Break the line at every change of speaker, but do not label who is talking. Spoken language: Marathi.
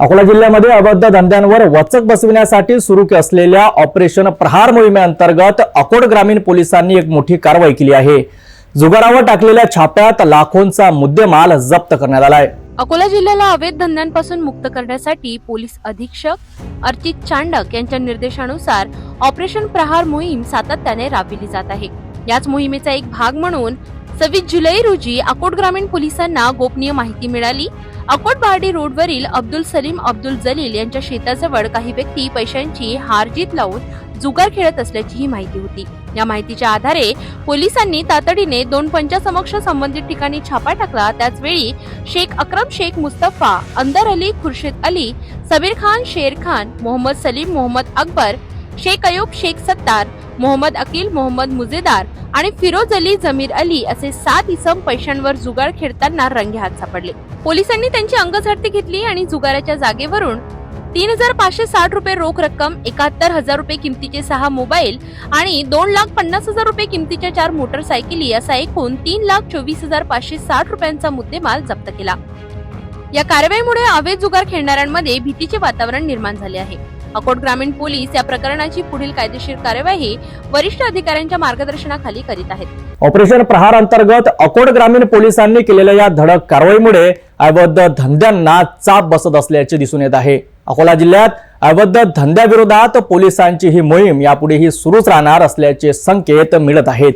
अकोला जिल्ह्यामध्ये अबद्ध धंद्यांवर वचक बसविण्यासाठी सुरू असलेल्या ऑपरेशन प्रहार मोहिमेअंतर्गत अकोट ग्रामीण पोलिसांनी एक मोठी कारवाई केली आहे. जुगारावर टाकलेल्या छाप्यात लाखोंचा मुद्देमाल जप्त करण्यात आलाय.
अकोला जिल्ह्याला अवैध धंद्यांपासून मुक्त करण्यासाठी पोलीस अधीक्षक अर्चित चांडक यांच्या निर्देशानुसार ऑपरेशन प्रहार मोहीम सातत्याने राबविली जात आहे. याच मोहिमेचा एक भाग म्हणून सव्वीस जुलै रोजी अकोट ग्रामीण पोलिसांना गोपनीय माहिती मिळाली. अकोट बार्डी रोडवरील अब्दुल सलीम अब्दुल जलील यांच्या शेताजवळ काही व्यक्ती पैशांची हारजीत लावून जुगार खेळत असल्याची ही माहिती होती. या माहितीच्या आधारे पोलिसांनी तातडीने दोन पंचासमक्ष संबंधित ठिकाणी छापा टाकला. त्याचवेळी शेख अक्रम शेख मुस्तफा अंदर अली खुर्शीद अली सबीर खान शेर खान मोहम्मद सलीम मोहम्मद अकबर शेख अयूब शेख सत्तार मोहम्मद अकील मोहम्मद मुजेदार आणि फिरोज अली जमीर अली असे सात इसम पैशांवर जुगार खेळताना रंगेहात सापडले. पोलिसांनी त्यांची अंगझडती घेतली आणि जुगाराच्या जागेवरून तीन हजार पाचशे साठ रुपये रोख रक्कम एकाहत्तर हजार रुपये किमतीचे सहा मोबाईल आणि दोन लाख पन्नास हजार रुपये किमतीच्या चार मोटरसायकली असा एकूण तीन लाख चोवीस हजार पाचशे साठ रुपयांचा मुद्देमाल जप्त केला. या कारवाईमुळे अवैध जुगार खेळणाऱ्यांमध्ये भीतीचे वातावरण निर्माण झाले आहे. अकोट ग्रामीण पोलीस या प्रकरणाची पुढील कायदेशीर कार्यवाही वरिष्ठ अधिकाऱ्यांच्या मार्गदर्शनाखाली करीत आहेत.
ऑपरेशन प्रहार अंतर्गत अकोट ग्रामीण पोलिसांनी केलेल्या या धडक कारवाईमुळे अवैध धंद्यांना चाप बसत असल्याचे दिसून येत आहे. अकोला जिल्ह्यात अवैध धंद्याविरोधात पोलिसांची ही मोहीम यापुढेही सुरूच राहणार असल्याचे संकेत मिळत आहेत.